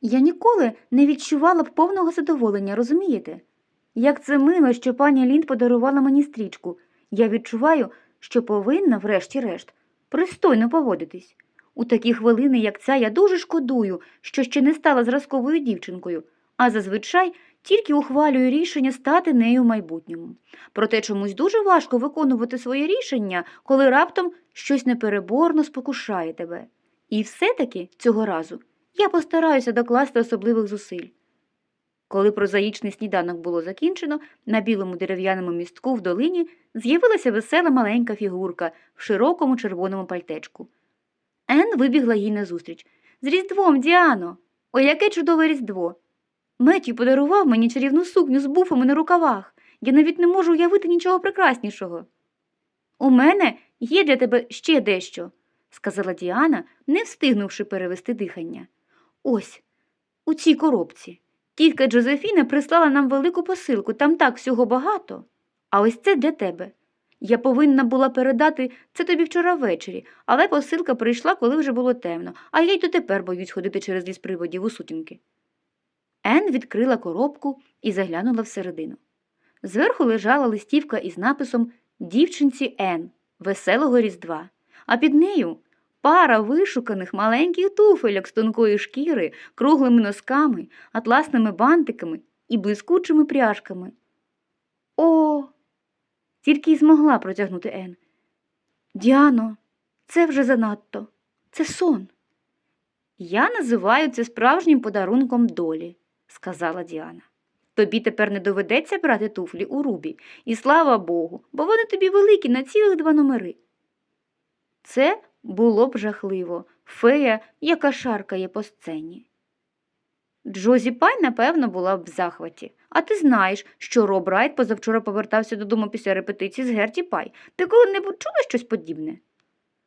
Я ніколи не відчувала б повного задоволення, розумієте? Як це мило, що пані Лінд подарувала мені стрічку. Я відчуваю, що повинна, врешті-решт, пристойно поводитись. У такі хвилини, як ця, я дуже шкодую, що ще не стала зразковою дівчинкою, а зазвичай тільки ухвалюю рішення стати нею в майбутньому. Проте чомусь дуже важко виконувати своє рішення, коли раптом щось непереборно спокушає тебе. І все-таки цього разу я постараюся докласти особливих зусиль. Коли прозаїчний сніданок було закінчено, на білому дерев'яному містку в долині з'явилася весела маленька фігурка в широкому червоному пальтечку. Ен вибігла їй назустріч. З Різдвом, Діано! Ой, яке чудове Різдво! Меттю подарував мені чарівну сукню з буфами на рукавах. Я навіть не можу уявити нічого прекраснішого. У мене є для тебе ще дещо, сказала Діана, не встигнувши перевести дихання. Ось, у цій коробці. Тітка Джозефіна прислала нам велику посилку, там так всього багато. А ось це для тебе. Я повинна була передати це тобі вчора ввечері, але посилка прийшла, коли вже було темно, а я й дотепер боюсь ходити через ліс приводів у сутінки. Ен відкрила коробку і заглянула всередину. Зверху лежала листівка із написом Дівчинці Ен Веселого Різдва, а під нею пара вишуканих маленьких туфельок з тонкої шкіри, круглими носками, атласними бантиками і блискучими пряжками. О. Тільки й змогла протягнути Ен. Діано, це вже занадто. Це сон. Я називаю це справжнім подарунком долі, сказала Діана. Тобі тепер не доведеться брати туфлі у рубі, і слава Богу, бо вони тобі великі на цілих два номери. Це було б жахливо, фея, яка шаркає по сцені. Джозі Пай, напевно, була б в захваті. А ти знаєш, що Роб Райт позавчора повертався додому після репетиції з Герті Пай. Ти коли-небудь чула щось подібне?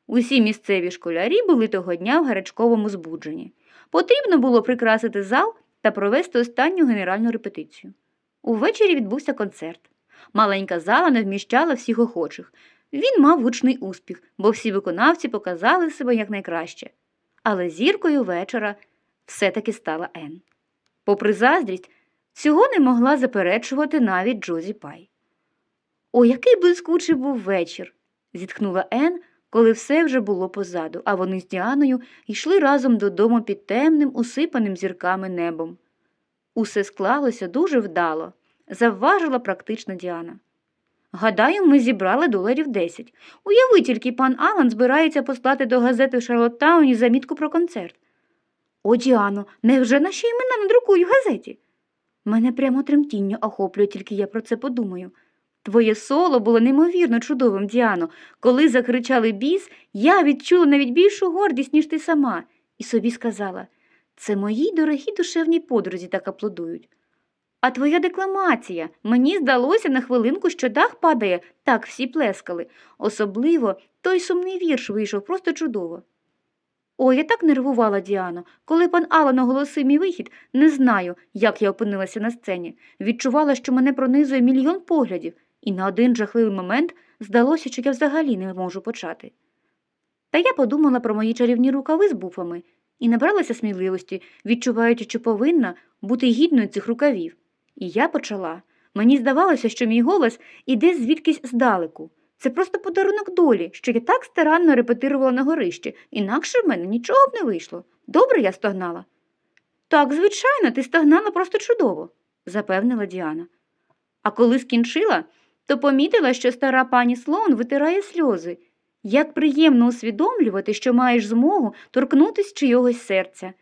Усі місцеві школярі були того дня в гарячковому збудженні. Потрібно було прикрасити зал та провести останню генеральну репетицію. Увечері відбувся концерт. Маленька зала не вміщала всіх охочих. Він мав гучний успіх, бо всі виконавці показали себе якнайкраще. Але зіркою вечора все-таки стала Ен. Попри заздрість, цього не могла заперечувати навіть Джозі Пай. О, який блискучий був вечір. зітхнула Ен, коли все вже було позаду, а вони з Діаною йшли разом додому під темним, усипаним зірками небом. Усе склалося дуже вдало, завважила практична Діана. Гадаю, ми зібрали доларів десять. Уяви тільки пан Алан збирається послати до газети в Шарлоттауні замітку про концерт. О, Діано, невже наші імена надрукують в газеті? Мене прямо тремтіння охоплює, тільки я про це подумаю. Твоє соло було неймовірно чудовим, Діано. Коли закричали біс, я відчула навіть більшу гордість, ніж ти сама, і собі сказала це моїй дорогій душевній подрузі так аплодують. А твоя декламація. Мені здалося на хвилинку, що дах падає, так всі плескали. Особливо той сумний вірш вийшов просто чудово. Ой, я так нервувала, Діано. Коли пан Алан оголосив мій вихід, не знаю, як я опинилася на сцені. Відчувала, що мене пронизує мільйон поглядів, і на один жахливий момент здалося, що я взагалі не можу почати. Та я подумала про мої чарівні рукави з буфами і набралася сміливості, відчуваючи, що повинна бути гідною цих рукавів. І я почала. Мені здавалося, що мій голос іде звідкись здалеку. Це просто подарунок долі, що я так старанно репетирувала на горищі, інакше в мене нічого б не вийшло. Добре я стогнала. Так, звичайно, ти стогнала просто чудово, запевнила Діана. А коли скінчила, то помітила, що стара пані Слоун витирає сльози. Як приємно усвідомлювати, що маєш змогу торкнутися чийогось серця.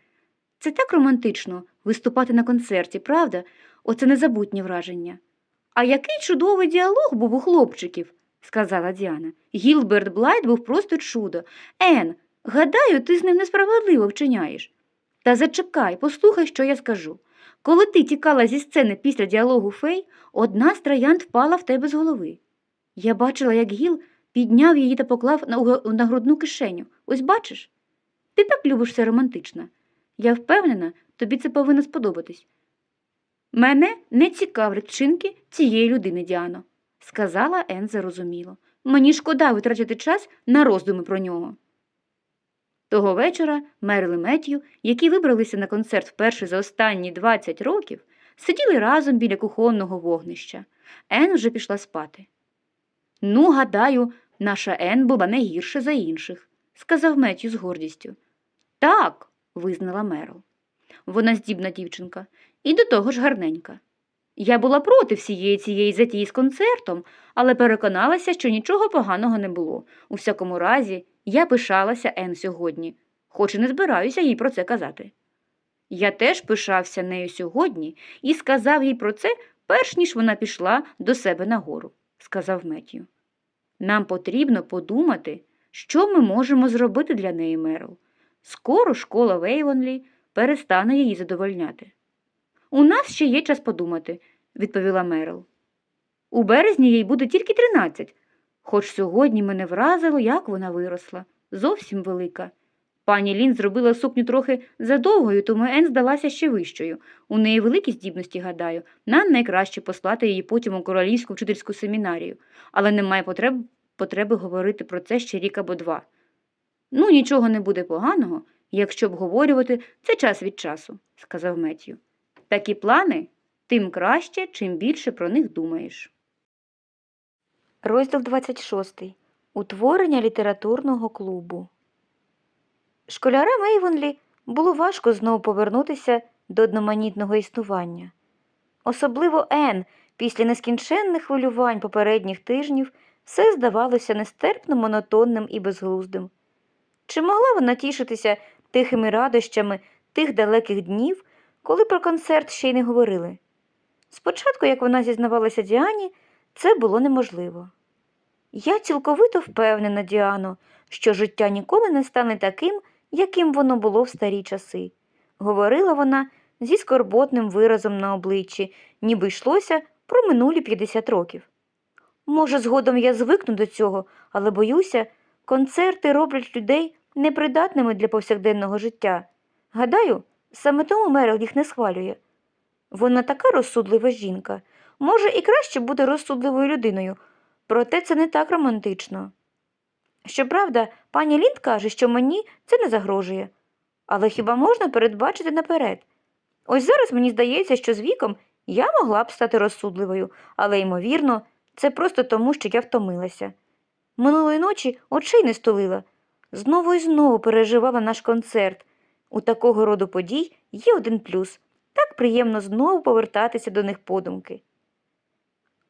Це так романтично виступати на концерті, правда? Оце незабутнє враження. А який чудовий діалог був у хлопчиків, сказала Діана. Гілберт Блайт був просто чудо. Ен, гадаю, ти з ним несправедливо вчиняєш. Та зачекай, послухай, що я скажу. Коли ти тікала зі сцени після діалогу фей, одна з троянд впала в тебе з голови. Я бачила, як Гіл підняв її та поклав на, грудну кишеню. Ось бачиш? Ти так любиш все романтично. Я впевнена, тобі це повинно сподобатись. Мене не цікавлять вчинки цієї людини, Діано, сказала Ен зарозуміло. Мені шкода витрачати час на роздуми про нього. Того вечора Мерл і Меттью, які вибралися на концерт вперше за останні 20 років, сиділи разом біля кухонного вогнища. Ен вже пішла спати. Ну, гадаю, наша Ен була не гірше за інших, сказав Меттью з гордістю. Так, визнала Мерл. Вона здібна дівчинка і до того ж гарненька. Я була проти всієї цієї затії з концертом, але переконалася, що нічого поганого не було. У всякому разі, я пишалася Ен сьогодні, хоч і не збираюся їй про це казати. Я теж пишався нею сьогодні і сказав їй про це, перш ніж вона пішла до себе нагору, сказав Меттю. Нам потрібно подумати, що ми можемо зробити для неї, Мерл. Скоро школа Вейвонлі перестане її задовольняти. У нас ще є час подумати, відповіла Мерл. У березні їй буде тільки тринадцять, хоч сьогодні мене вразило, як вона виросла, зовсім велика. Пані Лін зробила сукню трохи задовгою, тому Ен здалася ще вищою. У неї великі здібності, гадаю, нам найкраще послати її потім у королівську вчительську семінарію, але немає потреб, потреби говорити про це ще рік або два. Ну, нічого не буде поганого, якщо обговорювати це час від часу, сказав Меттю. Такі плани тим краще, чим більше про них думаєш. Розділ 26. Утворення літературного клубу. Школярам Ейвонлі було важко знову повернутися до одноманітного існування. Особливо Ен, після нескінченних хвилювань попередніх тижнів, все здавалося нестерпно монотонним і безглуздим. Чи могла вона тішитися тихими радощами тих далеких днів, коли про концерт ще й не говорили? Спочатку, як вона зізнавалася Діані, це було неможливо. Я цілковито впевнена, Діано, що життя ніколи не стане таким, яким воно було в старі часи, говорила вона зі скорботним виразом на обличчі, ніби йшлося про минулі 50 років. Може, згодом я звикну до цього, але боюся, концерти роблять людей непридатними для повсякденного життя. Гадаю, саме тому Мерил їх не схвалює. Вона така розсудлива жінка. Може, і краще бути розсудливою людиною, проте це не так романтично. Щоправда, пані Лінд каже, що мені це не загрожує. Але хіба можна передбачити наперед? Ось зараз мені здається, що з віком я могла б стати розсудливою, але, ймовірно, це просто тому, що я втомилася. Минулої ночі очей не стулила. Знову і знову переживала наш концерт. У такого роду подій є один плюс так приємно знову повертатися до них подумки.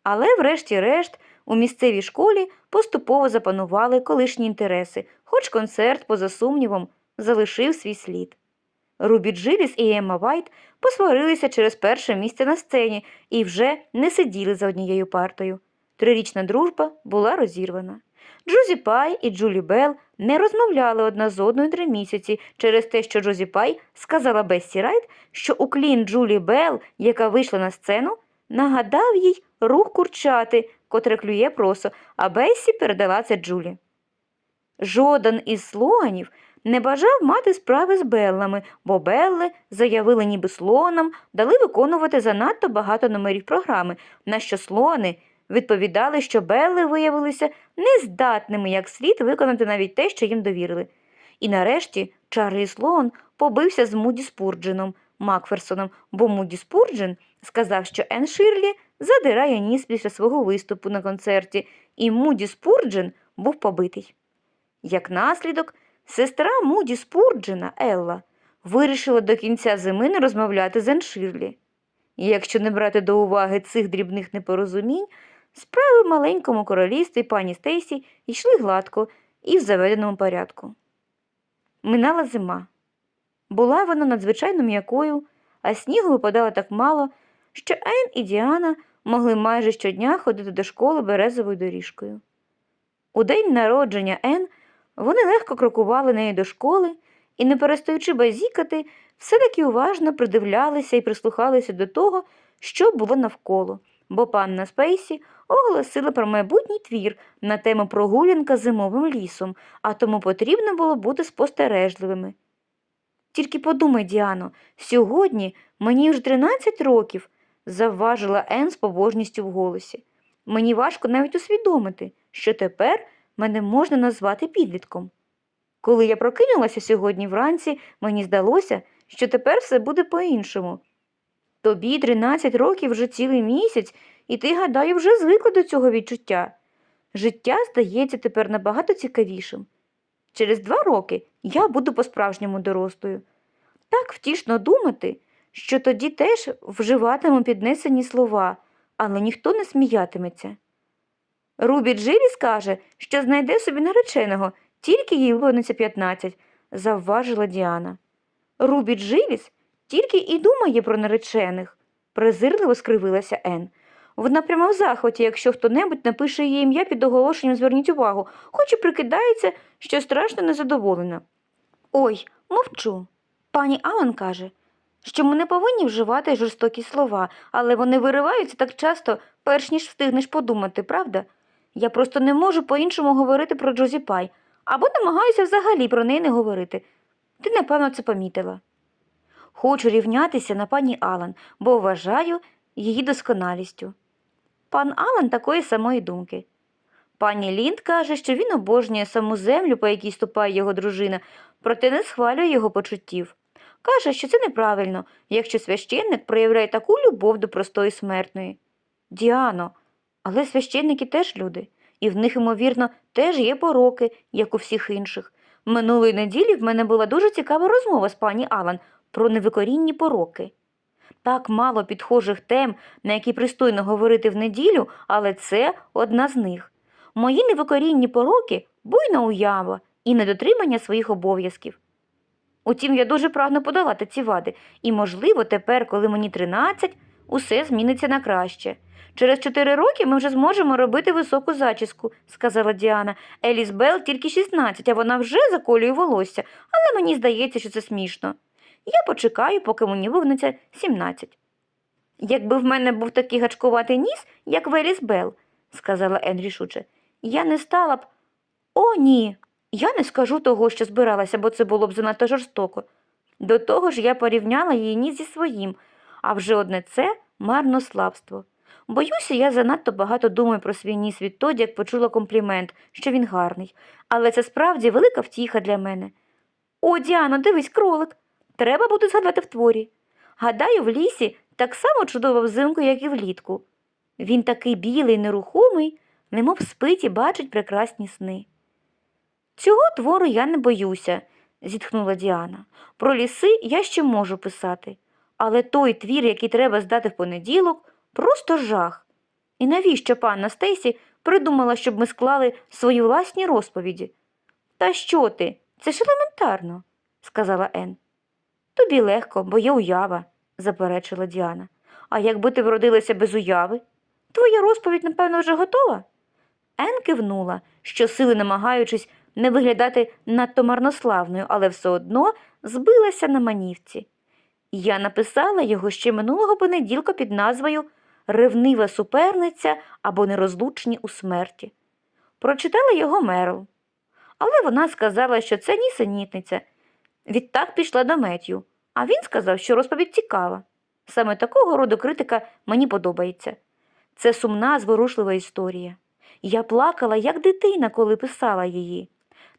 Але, врешті-решт, у місцевій школі поступово запанували колишні інтереси, хоч концерт, поза сумнівом, залишив свій слід. Рубі Джиліс і Емма Вайт посварилися через перше місце на сцені і вже не сиділи за однією партою. Трирічна дружба була розірвана. Джозі Пай і Джулі Белл не розмовляли одна з одною три місяці через те, що Джозі Пай сказала Бессі Райт, що уклін Джулі Белл, яка вийшла на сцену, нагадав їй рух курчати, котре клює просо, а Бессі передала це Джулі. Жоден із слоганів не бажав мати справи з Беллами, бо Белли заявили ніби слонам, дали виконувати занадто багато номерів програми, на що слони відповідали, що Белли виявилися нездатними як слід виконати навіть те, що їм довірили. І нарешті Чарлі Слоун побився з Муді Спурдженом Макферсоном, бо Муді Спурджен сказав, що Ен Ширлі задирає ніс після свого виступу на концерті, і Муді Спурджен був побитий. Як наслідок, сестра Муді Спурджена Елла вирішила до кінця зими не розмовляти з Ен Ширлі. І якщо не брати до уваги цих дрібних непорозумінь, справи в маленькому королівстві пані Стейсі йшли гладко і в заведеному порядку. Минала зима. Була вона надзвичайно м'якою, а снігу випадало так мало, що Ен і Діана могли майже щодня ходити до школи березовою доріжкою. У день народження Ен вони легко крокували нею до школи і, не перестаючи базікати, все-таки уважно придивлялися і прислухалися до того, що було навколо, бо панна Спейсі оголосила про майбутній твір на тему прогулянка зимовим лісом, а тому потрібно було бути спостережливими. Тільки подумай, Діано, сьогодні мені вже 13 років, завважила Ен з побожністю в голосі. Мені важко навіть усвідомити, що тепер мене можна назвати підлітком. Коли я прокинулася сьогодні вранці, мені здалося, що тепер все буде по-іншому. Тобі 13 років вже цілий місяць, і ти, гадаю, вже звикла до цього відчуття. Життя здається тепер набагато цікавішим. Через два роки я буду по-справжньому дорослою. Так втішно думати, що тоді теж вживатиму піднесені слова, але ніхто не сміятиметься. Рубі Джилі скаже, що знайде собі нареченого, тільки їй виповниться 15, завважила Діана. Рубі Джиліс тільки і думає про наречених, презирливо скривилася Ен. Вона прямо в захваті, якщо хто-небудь напише її ім'я під оголошенням зверніть увагу, хоч і прикидається, що страшно незадоволена. Ой, мовчу. Пані Алан каже, що ми не повинні вживати жорстокі слова, але вони вириваються так часто, перш ніж встигнеш подумати, правда? Я просто не можу по-іншому говорити про Джозі Пай, або намагаюся взагалі про неї не говорити. Ти, напевно, це помітила. Хочу рівнятися на пані Алан, бо вважаю її досконалістю. Пан Алан такої самої думки. Пані Лінд каже, що він обожнює саму землю, по якій ступає його дружина, проте не схвалює його почуттів. Каже, що це неправильно, якщо священник проявляє таку любов до простої смертної. Діано, але священники теж люди, і в них, ймовірно, теж є пороки, як у всіх інших. Минулої неділі в мене була дуже цікава розмова з пані Алан про невикорінні пороки. Так мало підхожих тем, на які пристойно говорити в неділю, але це одна з них. Мої невикорінні пороки буйна уява і недотримання своїх обов'язків. Утім, я дуже прагну подолати ці вади, і, можливо, тепер, коли мені 13, усе зміниться на краще. Через чотири роки ми вже зможемо робити високу зачіску, сказала Діана. Еліс Белл тільки 16, а вона вже заколює волосся, але мені здається, що це смішно. Я почекаю, поки мені вигнеться 17. Якби в мене був такий гачкуватий ніс, як в Еліс Белл, сказала Ен рішуче, я не стала б. О, ні. Я не скажу того, що збиралася, бо це було б занадто жорстоко. До того ж я порівняла її ніс зі своїм, а вже одне це марнославство. Боюся, я занадто багато думаю про свій ніс відтоді, як почула комплімент, що він гарний, але це справді велика втіха для мене. О, Діано, дивись, кролик. Треба буде згадати в творі. Гадаю, в лісі так само чудово взимку, як і влітку. Він такий білий, нерухомий, немов спить і бачить прекрасні сни. Цього твору я не боюся, зітхнула Діана. Про ліси я ще можу писати, але той твір, який треба здати в понеділок, просто жах. І навіщо панна Стейсі придумала, щоб ми склали свої власні розповіді? Та що ти? Це ж елементарно, сказала Ен. Тобі легко, бо є уява, заперечила Діана. А якби ти вродилася без уяви? Твоя розповідь, напевно, вже готова? Ен кивнула, щосили намагаючись не виглядати надто марнославною, але все одно збилася на манівці. Я написала його ще минулого понеділка під назвою Ревнива суперниця або нерозлучні у смерті. Прочитала його Мерл. Але вона сказала, що це нісенітниця. Відтак пішла до Меттю, а він сказав, що розповідь цікава. Саме такого роду критика мені подобається. Це сумна, зворушлива історія. Я плакала, як дитина, коли писала її.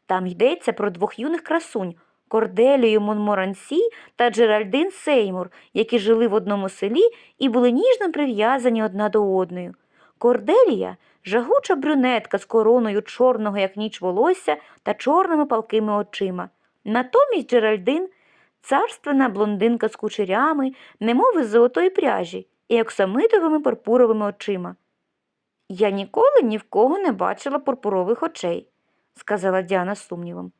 Там йдеться про двох юних красунь Корделію Монморансі та Джеральдин Сеймур, які жили в одному селі і були ніжно прив'язані одна до одної. Корделія жагуча брюнетка з короною чорного, як ніч волосся та чорними палкими очима. Натомість Джеральдин царственна блондинка з кучерями, немов із золотої пряжі і оксамитовими пурпуровими очима. Я ніколи ні в кого не бачила пурпурових очей, сказала Діана з сумнівом.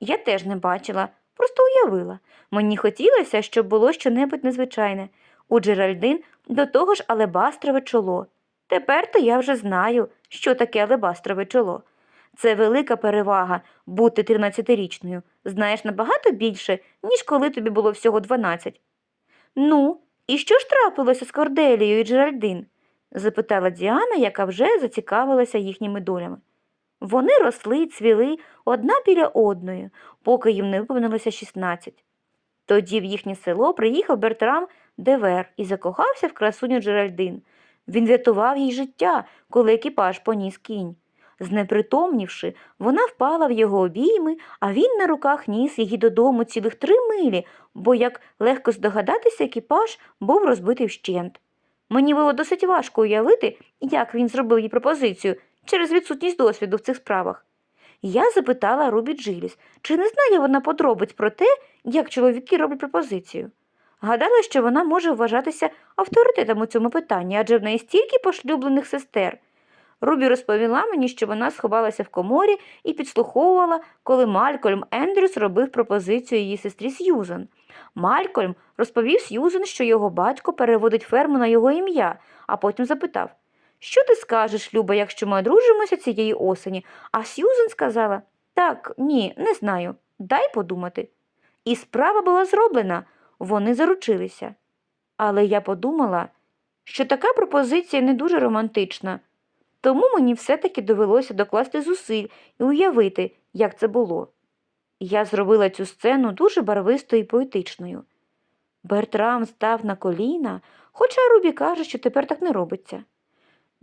Я теж не бачила, просто уявила. Мені хотілося, щоб було щонебудь незвичайне. У Джеральдин до того ж алебастрове чоло. Тепер то я вже знаю, що таке алебастрове чоло. Це велика перевага бути 13-річною. Знаєш набагато більше, ніж коли тобі було всього 12. Ну, і що ж трапилося з Корделією і Джеральдин? запитала Діана, яка вже зацікавилася їхніми долями. Вони росли й цвіли одна біля одної, поки їм не виповнилося 16. Тоді в їхнє село приїхав Бертрам Девер і закохався в красуню Джеральдин. Він врятував їй життя, коли екіпаж поніс кінь. Знепритомнівши, вона впала в його обійми, а він на руках ніс її додому цілих три милі, бо, як легко здогадатися, екіпаж був розбитий вщент. Мені було досить важко уявити, як він зробив їй пропозицію через відсутність досвіду в цих справах. Я запитала Рубі Джиліс, чи не знає вона подробиць про те, як чоловіки роблять пропозицію. Гадала, що вона може вважатися авторитетом у цьому питанні, адже в неї стільки пошлюблених сестер. Рубі розповіла мені, що вона сховалася в коморі і підслуховувала, коли Малькольм Ендрюс робив пропозицію її сестрі Сьюзен. Малькольм розповів Сьюзен, що його батько переводить ферму на його ім'я, а потім запитав Що ти скажеш, Люба, якщо ми одружимося цієї осені? А Сьюзен сказала Так, ні, не знаю. Дай подумати. І справа була зроблена, вони заручилися. Але я подумала, що така пропозиція не дуже романтична. Тому мені все-таки довелося докласти зусиль і уявити, як це було. Я зробила цю сцену дуже барвистою і поетичною. Бертрам став на коліна, хоча Рубі каже, що тепер так не робиться.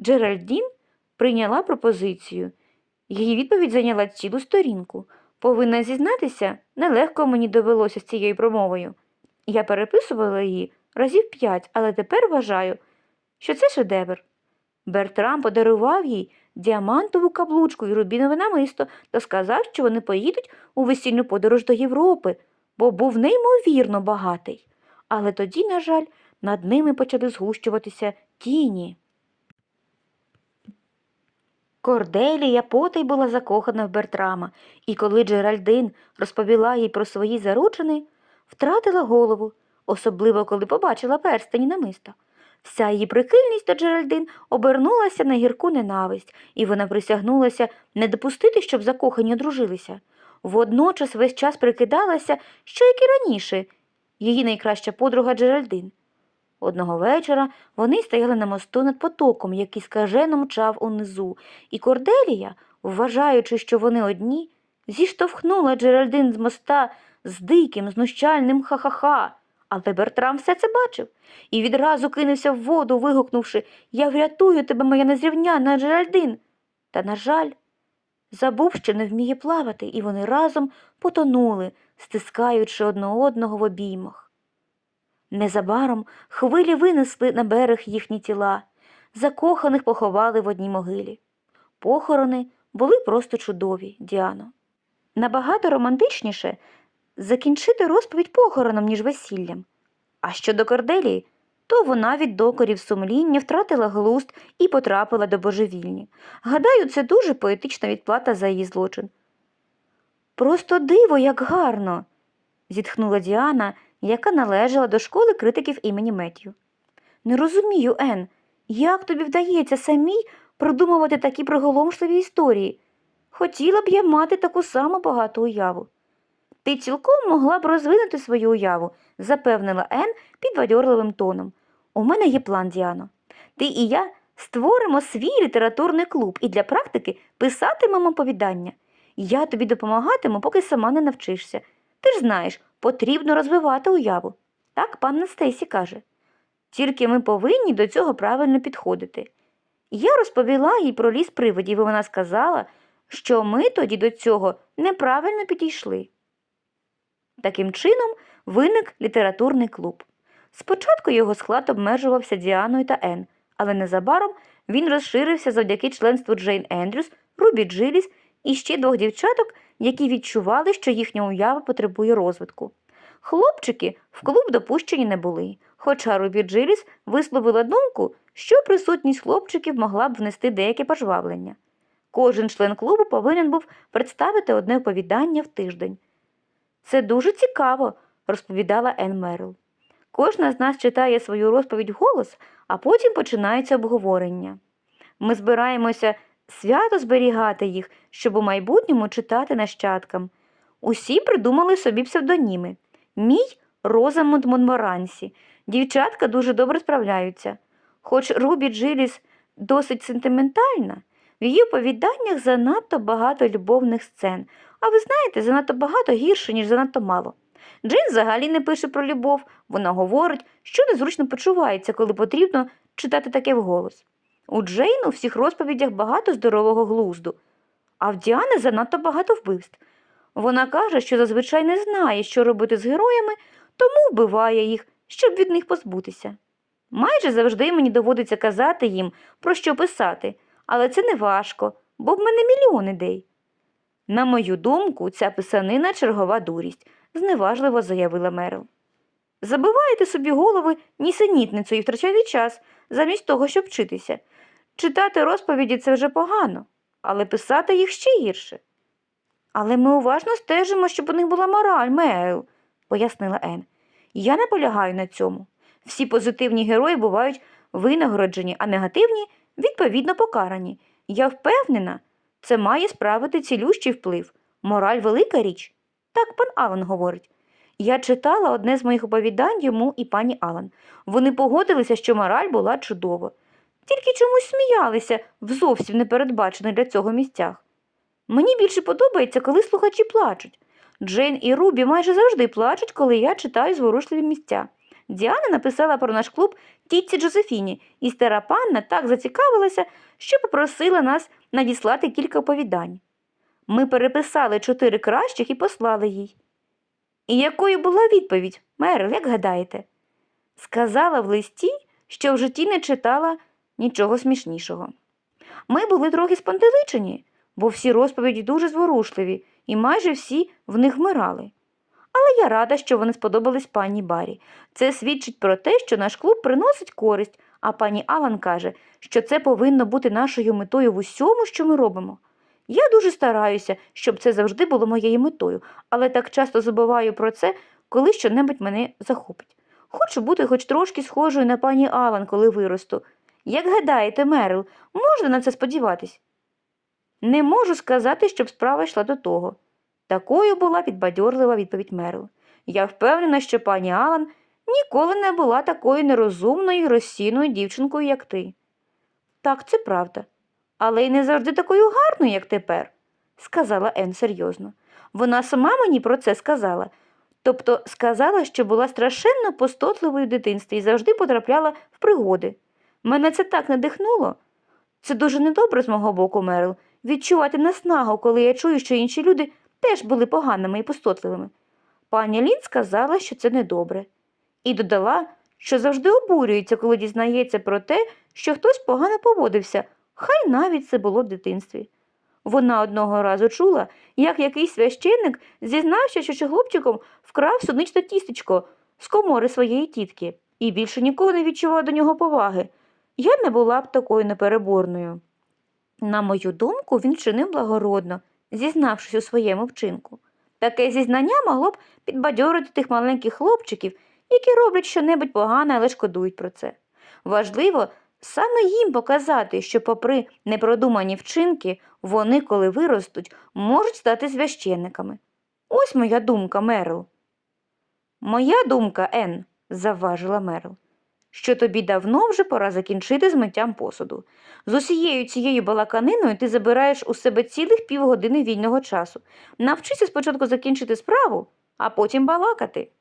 Джеральдін прийняла пропозицію. Її відповідь зайняла цілу сторінку. Повинна зізнатися, нелегко мені довелося з цією промовою. Я переписувала її разів п'ять, але тепер вважаю, що це шедевр. Бертрам подарував їй діамантову каблучку і рубінове намисто та сказав, що вони поїдуть у весільну подорож до Європи, бо був неймовірно багатий. Але тоді, на жаль, над ними почали згущуватися тіні. Корделія потай була закохана в Бертрама, і коли Джеральдин розповіла їй про свої заручини, втратила голову, особливо коли побачила перстені намиста. Вся її прихильність до Джеральдин обернулася на гірку ненависть, і вона присягнулася не допустити, щоб закохані одружилися. Водночас весь час прикидалася, що як і раніше, її найкраща подруга Джеральдин. Одного вечора вони стояли на мосту над потоком, який скажено мчав унизу, і Корделія, вважаючи, що вони одні, зіштовхнула Джеральдин з моста з диким, знущальним ха-ха-ха. Але Бертрам все це бачив і відразу кинувся в воду, вигукнувши Я врятую тебе, моя незрівняна Джеральдин. Та, на жаль, забув, що не вміє плавати, і вони разом потонули, стискаючи одне одного в обіймах. Незабаром хвилі винесли на берег їхні тіла, закоханих поховали в одній могилі. Похорони були просто чудові, Діано. Набагато романтичніше закінчити розповідь похороном, ніж весіллям. А щодо Корделії, то вона від докорів сумління втратила глузд і потрапила до божевільні. Гадаю, це дуже поетична відплата за її злочин. Просто диво, як гарно, зітхнула Діана, яка належала до школи критиків імені Меттю. Не розумію, Ен, як тобі вдається самій продумувати такі приголомшливі історії? Хотіла б я мати таку саму багату уяву. Ти цілком могла б розвинути свою уяву, запевнила Ен підбадьорливим тоном. У мене є план, Діано. Ти і я створимо свій літературний клуб і для практики писатимемо повідання. Я тобі допомагатиму, поки сама не навчишся. Ти ж знаєш, потрібно розвивати уяву. Так пан Стейсі каже. Тільки ми повинні до цього правильно підходити. Я розповіла їй про ліс привидів, і вона сказала, що ми тоді до цього неправильно підійшли. Таким чином виник літературний клуб. Спочатку його склад обмежувався Діаною та Ен, але незабаром він розширився завдяки членству Джейн Ендрюс, Рубі Джиліс і ще двох дівчаток, які відчували, що їхня уява потребує розвитку. Хлопчики в клуб допущені не були, хоча Рубі Джиліс висловила думку, що присутність хлопчиків могла б внести деяке пожвавлення. Кожен член клубу повинен був представити одне оповідання в тиждень. Це дуже цікаво, розповідала Ен Мерл. Кожна з нас читає свою розповідь вголос, а потім починається обговорення. Ми збираємося свято зберігати їх, щоб у майбутньому читати нащадкам. Усі придумали собі псевдоніми. Мій Розамунд Монморансі. Дівчатка дуже добре справляються. Хоч Рубі Джиліс досить сентиментальна, в її оповіданнях занадто багато любовних сцен, а ви знаєте, занадто багато гірше, ніж занадто мало. Джейн взагалі не пише про любов, вона говорить, що незручно почувається, коли потрібно читати таке вголос. У Джейн у всіх розповідях багато здорового глузду, а в Діани занадто багато вбивств. Вона каже, що зазвичай не знає, що робити з героями, тому вбиває їх, щоб від них позбутися. Майже завжди мені доводиться казати їм, про що писати, але це не важко, бо в мене мільйон ідей. На мою думку, ця писанина чергова дурість, зневажливо заявила Мерил. Забиваєте собі голови нісенітницею і втрачаєте час, замість того, щоб вчитися. Читати розповіді це вже погано, але писати їх ще гірше. Але ми уважно стежимо, щоб у них була мораль, Мерил, пояснила Ен. Я наполягаю на цьому. Всі позитивні герої бувають винагороджені, а негативні відповідно покарані. Я впевнена, це має справити цілющий вплив. Мораль велика річ. Так пан Алан говорить. Я читала одне з моїх оповідань йому і пані Алан. Вони погодилися, що мораль була чудова. Тільки чомусь сміялися в зовсім непередбачених для цього місцях. Мені більше подобається, коли слухачі плачуть. Джейн і Рубі майже завжди плачуть, коли я читаю зворушливі місця. Діана написала про наш клуб тітці Джозефіні, і стара панна так зацікавилася, що попросила нас надіслати кілька оповідань. Ми переписали чотири кращих і послали їй. І якою була відповідь, Мерил, як гадаєте? Сказала в листі, що в житті не читала нічого смішнішого. Ми були трохи спантеличені, бо всі розповіді дуже зворушливі, і майже всі в них вмирали. Але я рада, що вони сподобались пані Барі. Це свідчить про те, що наш клуб приносить користь, а пані Алан каже, що це повинно бути нашою метою в усьому, що ми робимо. Я дуже стараюся, щоб це завжди було моєю метою, але так часто забуваю про це, коли щонебудь мене захопить. Хочу бути хоч трошки схожою на пані Алан, коли виросту. Як гадаєте, Мерил, можна на це сподіватись? Не можу сказати, щоб справа йшла до того. Такою була підбадьорлива відповідь Мерил. Я впевнена, що пані Алан ніколи не була такою нерозумною і розсійною дівчинкою, як ти. Так, це правда, але й не завжди такою гарною, як тепер, сказала Ен серйозно. Вона сама мені про це сказала. Тобто сказала, що була страшенно постотливою в дитинстві і завжди потрапляла в пригоди. Мене це так надихнуло. Це дуже недобре з мого боку, Мерил, відчувати наснагу, коли я чую, що інші люди теж були поганими і пустотливими. Пані Лін сказала, що це недобре, і додала, що завжди обурюється, коли дізнається про те, що хтось погано поводився, хай навіть це було в дитинстві. Вона одного разу чула, як якийсь священник зізнався, що хлопчиком вкрав судничне тістечко з комори своєї тітки і більше ніколи не відчувала до нього поваги. Я не була б такою непереборною. На мою думку, він вчинив благородно, зізнавшись у своєму вчинку. Таке зізнання могло б підбадьорити тих маленьких хлопчиків, які роблять щонебудь погане, але шкодують про це. Важливо саме їм показати, що, попри непродумані вчинки, вони, коли виростуть, можуть стати священниками. Ось моя думка, Мерл. Моя думка, Ен, завважила Мерл, що тобі давно вже пора закінчити з миттям посуду. З усією цією балаканиною ти забираєш у себе цілих півгодини вільного часу. Навчися спочатку закінчити справу, а потім балакати.